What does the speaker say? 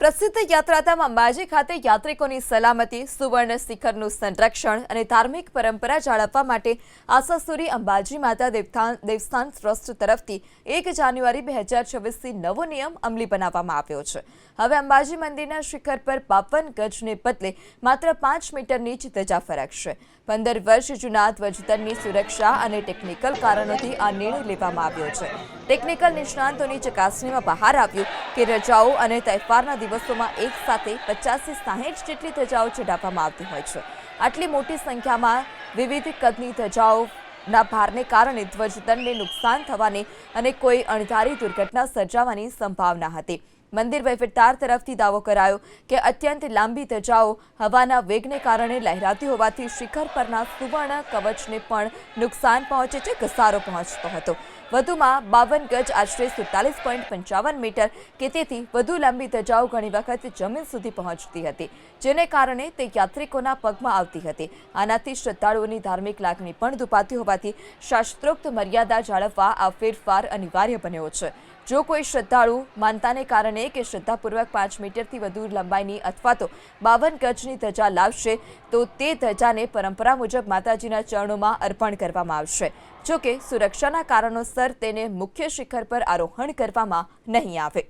પ્રસિદ્ધ યાત્રાધામ અંબાજી ખાતે યાત્રિકોની સલામતી, સુવર્ણ શિખરનું સંરક્ષણ અને ધાર્મિક પરંપરા જાળવવા માટે આશાસુરી અંબાજી માતા દેવસ્થાન દેવસ્થાન ટ્રસ્ટ તરફથી એક જાન્યુઆરી બે હજાર છવ્વીસથી નવો નિયમ અમલી બનાવવામાં આવ્યો છે. હવે અંબાજી મંદિરના શિખર પર બાવન ગજને બદલે માત્ર પાંચ મીટરની જ ધજા ફરકશે. પંદર વર્ષ જૂના ધ્વજદળની સુરક્ષા અને ટેકનિકલ કારણોથી આ નિર્ણય લેવામાં આવ્યો છે. ટેકનિકલ નિષ્ણાંતોની ચકાસણીમાં બહાર આવ્યું કે રજાઓ અને તહેવારના દિવસોમાં એક સાથે પચાસથી સાહીઠ જેટલી ધજાઓ ચઢાવવામાં આવતી હોય છે. આટલી મોટી સંખ્યામાં વિવિધ કદની ધજાઓના ભારને કારણે ધ્વજદંડને નુકસાન થવાની અને કોઈ અણધારી દુર્ઘટના સર્જાવાની સંભાવના હતી. મંદિર વહીવટદાર તરફથી દાવો કરાયો કે અત્યંત લાંબી ધજાઓ હવાના વેગને કારણે લહેરાતી હોવાથી શિખર પરના સુવર્ણ કવચને પણ નુકસાન પહોંચે છે, ઘસારો પહોંચતો હતો. વધુમાં બાવન ગજ આશરે સુડતાલીસ પોઈન્ટ પંચાવન મીટર કે તેથી વધુ લાંબી ધજાઓ ઘણી વખત જમીન સુધી પહોંચતી હતી, જેને કારણે તે યાત્રિકોના પગમાં આવતી હતી. આનાથી શ્રદ્ધાળુઓની ધાર્મિક લાગણી પણ દુભાતી હોવાથી શાસ્ત્રોક્ત મર્યાદા જાળવવા આ ફેરફાર અનિવાર્ય બન્યો છે. જો કોઈ શ્રદ્ધાળુ માનતાને કારણે કે શ્રદ્ધાપૂર્વક પાંચ મીટરથી વધુ લંબાઈની અથવા તો બાવન ગજની ધજા લાવશે, તો તે ધજાને પરંપરા મુજબ માતાજીના ચરણોમાં અર્પણ કરવામાં આવશે. જો કે સુરક્ષાના કારણોસર તેને મુખ્ય શિખર પર આરોહણ કરવામાં નહીં આવે.